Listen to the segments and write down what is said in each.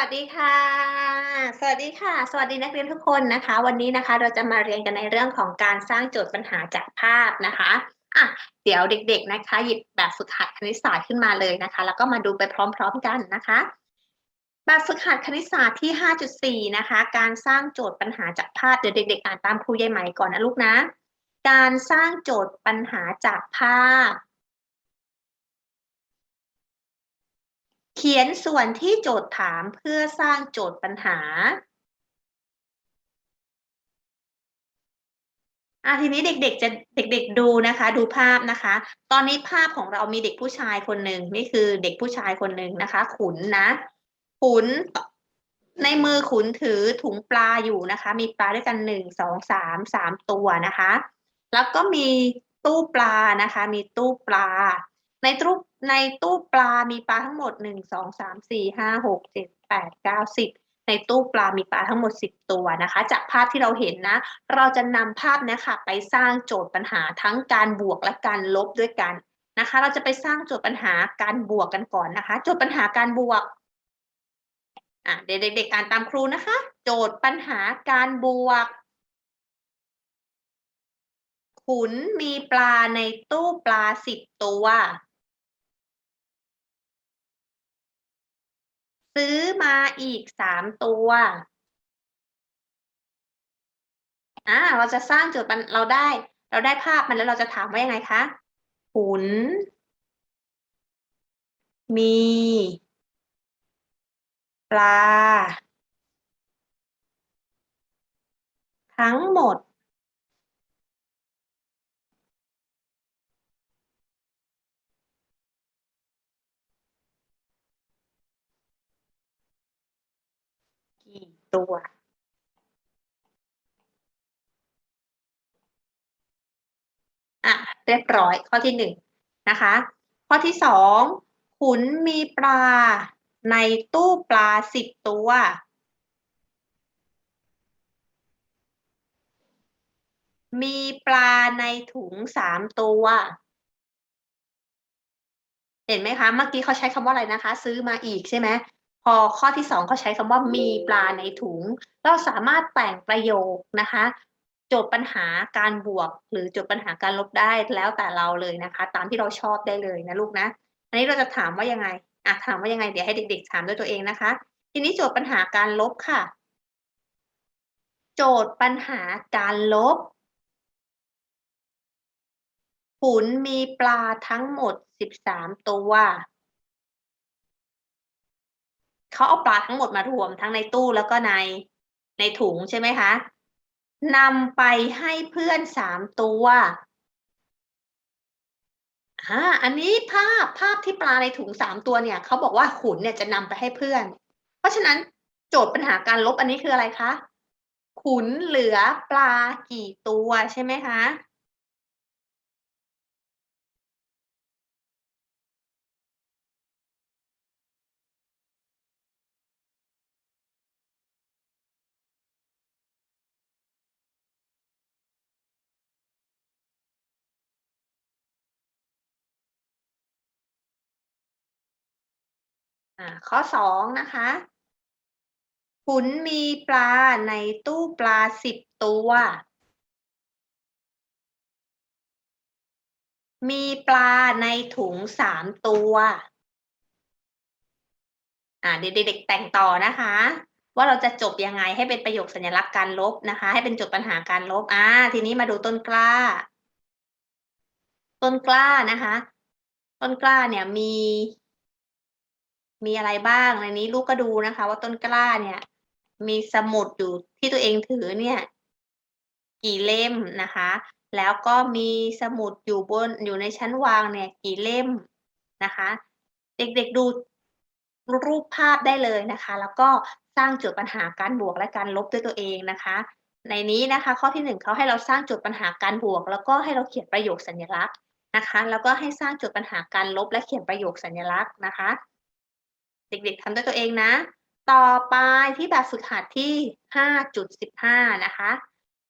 วัสดีค่ะ สวัสดีค่ะ สวัสดีนักเรียนทุกคนนะคะ วันนี้นะคะเราจะมาเรียนกันในเรื่องของการสร้างโจทย์ปัญหาจากภาพนะคะอะเดี๋ยวเด็ก ๆนะคะ หยิบแบบฝึกหัดคณิตศาสตร์ขึ้นมาเลยนะคะ แล้วก็มาดูไปพร้อม ๆ กันนะคะแบบฝึกหัดคณิตศาสตร์ที่ 5.4 นะคะ การสร้างโจทย์ปัญหาจากภาพเดี๋ยวเด็ก ๆ อ่านตามครูยายไหมก่อนนะลูกนะ การสร้างโจทย์ปัญหาจากภาพ เขียนส่วนที่โจทย์ถามเพื่อสร้างโจทย์ปัญหาอะทีนี้เด็กๆจะเด็ก ๆดูนะคะ ดูภาพนะคะ ตอนนี้ภาพของเรามีเด็กผู้ชายคนหนึ่งนี่คือเด็กผู้ชายคนหนึ่งนะคะ ขุนนะ ขุนในมือขุนถือถุงปลาอยู่นะคะ มีปลาด้วยกันหนึ่งสองสามสามตัวนะคะ แล้วก็มีตู้ปลานะคะ มีตู้ปลา ในตู้ในตู้ปลามีปลาทั้งหมดหนึ่งสองสามสี่ห้าหกเจ็ดแปดเก้าสิบในตู้ปลามีปลาทั้งหมดสิบตัวนะคะ จากภาพที่เราเห็นนะ เราจะนำภาพนี้ค่ะไปสร้างโจทย์ปัญหาทั้งการบวกและการลบด้วยกันนะคะ เราจะไปสร้างโจทย์ปัญหาการบวกกันก่อนนะคะ โจทย์ปัญหาการบวกอะเด็กๆอ่านตามครูนะคะ โจทย์ปัญหาการบวก ขุนมีปลาในตู้ปลาสิบตัว ซื้อมาอีกสามตัวอ่าเราจะสร้างโจทย์ปัญเราได้ เราได้ภาพมันแล้วเราจะถามว่ายังไงคะขุน มี ปลา ทั้งหมด ตัว อะ เรียบร้อยข้อที่หนึ่งนะคะ ข้อที่สองขุนมีปลาในตู้ปลาสิบตัวมีปลาในถุงสามตัว เห็นไหมคะ เมื่อกี้เขาใช้คำว่าอะไรนะคะ ซื้อมาอีกใช่ไหม พอข้อที่สองเขาใช้คำว่ามีปลาในถุง เราสามารถแต่งประโยคนะคะโจทย์ปัญหาการบวก หรือโจทย์ปัญหาการลบได้แล้วแต่เราเลยนะคะ ตามที่เราชอบได้เลยนะลูกนะ อันนี้เราจะถามว่ายังไงอะถามว่ายังไง เดี๋ยวให้เด็ก ๆ ถามด้วยตัวเองนะคะ ทีนี้โจทย์ปัญหาการลบค่ะ โจทย์ปัญหาการลบขุนมีปลาทั้งหมดสิบสามตัว เขาเอาปลาทั้งหมดมารวมทั้งในตู้แล้วก็ในในถุงใช่ไหมคะนำไปให้เพื่อนสามตัวอ่าอันนี้ภาพภาพที่ปลาในถุงสามตัวเนี่ยเขาบอกว่าขุนเนี่ยจะนำไปให้เพื่อน เพราะฉะนั้นโจทย์ปัญหาการลบอันนี้คืออะไรคะขุนเหลือปลากี่ตัวใช่ไหมคะ อ่าข้อสองนะคะขุนมีปลาในตู้ปลาสิบตัว มีปลาในถุงสามตัว อ่าเด็กๆแต่งต่อนะคะ ว่าเราจะจบยังไงให้เป็นประโยคสัญลักษณ์การลบนะคะ ให้เป็นจทย์ปัญหาการลบอ่าทีนี้มาดูต้นกล้า ต้นกล้านะคะ ต้นกล้าเนี่ยมี มีอะไรบ้างในนี้ลูกก็ดูนะคะ ว่าต้นกล้าเนี่ย มีสมุดอยู่ที่ตัวเองถือเนี่ย กี่เล่มนะคะ แล้วก็มีสมุดอยู่บนอยู่ในชั้นวางเนี่ย กี่เล่มนะคะ เด็กๆดูรูปภาพได้เลยนะคะ แล้วก็สร้างโจทย์ปัญหาการบวกและการลบด้วยตัวเองนะคะ ในนี้นะคะ ข้อที่หนึ่งเขาให้เราสร้างโจทย์ปัญหาการบวก แล้วก็ให้เราเขียนประโยคสัญลักษณ์นะคะ แล้วก็ให้สร้างโจทย์ปัญหาการลบและเขียนประโยคสัญลักษณ์นะคะ เด็กๆทำด้วยตัวเองนะ ต่อไปที่แบบฝึกหัดที่ 5.15 นะคะ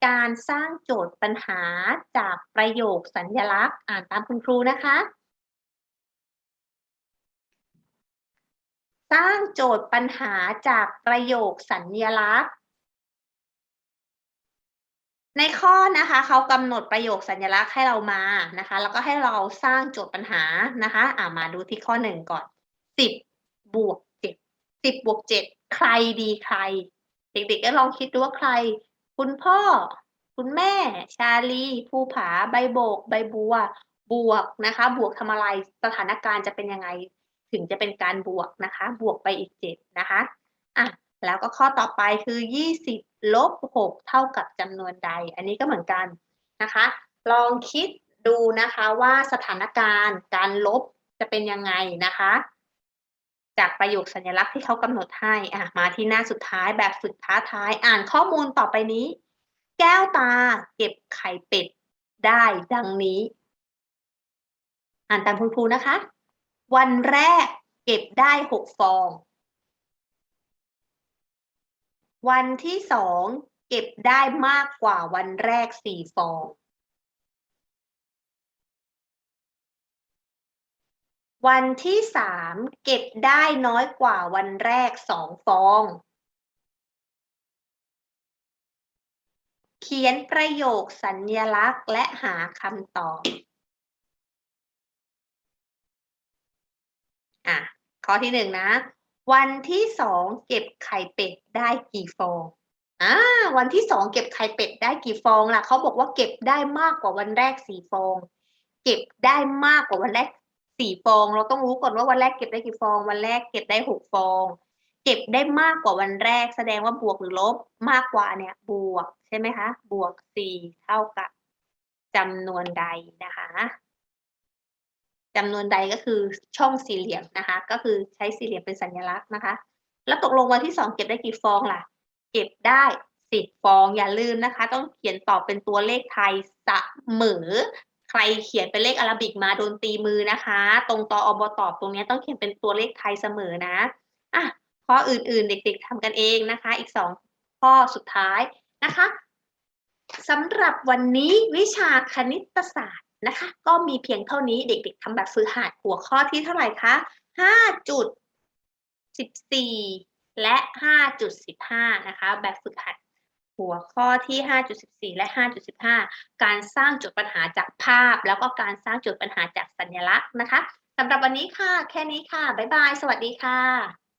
การสร้างโจทย์ปัญหาจากประโยคสัญลักษณ์อ่านตามคุณครูนะคะ สร้างโจทย์ปัญหาจากประโยคสัญญลักษณ์ในข้อนะคะเขากำหนดประโยคสัญลักษณ์ให้เรามานะคะ แล้วก็ให้เราสร้างโจทย์ปัญหานะคะ อ่ามาดูที่ข้อหนึ่งก่อนสิบ บวกเจ็ดสิบบวกเจ็ดใครดีใคร เด็กๆก็ลองคิดดูว่าใคร คุณพ่อ คุณแม่ ชาลีภูผา ใบโบก ใบบัว บวกนะคะ บวกทำอะไรสถานการณ์จะเป็นยังไง ถึงจะเป็นการบวกนะคะ บวกไปอีกเจ็ดนะคะอะแล้วก็ข้อต่อไปคือยี่สิบลบหกเท่ากับจำนวนใด อันนี้ก็เหมือนกันนะคะ ลองคิดดูนะคะว่าสถานการณ์การลบจะเป็นยังไงนะคะ จากประโยคสัญลักษณ์ที่เขากำหนดให้อะมาที่หน้าสุดท้ายแบบฝึกท้าทายอ่านข้อมูลต่อไปนี้ แก้วตาเก็บไข่เป็ดได้ดังนี้ อ่านตามคุณครูนะคะ วันแรกเก็บได้หกฟอง วันที่สองเก็บได้มากกว่าวันแรกสี่ฟอง วันที่สามเก็บได้น้อยกว่าวันแรกสองฟอง เขียนประโยคสัญญลักษณ์และหาคำตอบอะข้อที่หนึ่งนะ วันที่สองเก็บไข่เป็ดได้กี่ฟองอ่าวันที่สองเก็บไข่เป็ดได้กี่ฟองล่ะเขาบอกว่าเก็บได้มากกว่าวันแรกสี่ฟอง เก็บได้มากกว่าวันแรก สี่ฟอง เราต้องรู้ก่อนว่าวันแรกเก็บได้กี่ฟอง วันแรกเก็บได้หกฟอง เก็บได้มากกว่าวันแรก แสดงว่าบวกหรือลบมากกว่าเนี่ย บวกใช่ไหมคะ บวกสี่เท่ากับจำนวนใดนะคะจำนวนใดก็คือช่องสี่เหลี่ยมนะคะ ก็คือใช้สี่เหลี่ยมเป็นสัญลักษณ์นะคะ แล้วตกลงวันที่สองเก็บได้กี่ฟองล่ะ เก็บได้สิบฟองอย่าลืมนะคะ ต้องเขียนตอบเป็นตัวเลขไทยเสมอ ใครเขียนเป็นเลขอาราบิกมาโดนตีมือนะคะ ตรงตออบตอบตรงนี้ต้องเขียนเป็นตัวเลขไทยเสมอนะอะข้ออื่นๆเด็ก ๆทำกันเองนะคะ อีกสองข้อสุดท้ายนะคะสำหรับวันนี้วิชาคณิตศาสตร์นะคะ ก็มีเพียงเท่านี้เด็ก ๆทำแบบฝึกหัดหัวข้อที่เท่าไหร่คะห้าจุดสิบสี่และห้าจุดสิบห้านะคะ แบบฝึกหัด หัวข้อที่ 5.14 และ 5.15 การสร้างโจทย์ปัญหาจากภาพ แล้วก็การสร้างโจทย์ปัญหาจากสัญลักษณ์นะคะสำหรับวันนี้ค่ะ แค่นี้ค่ะ บ๊ายบาย สวัสดีค่ะ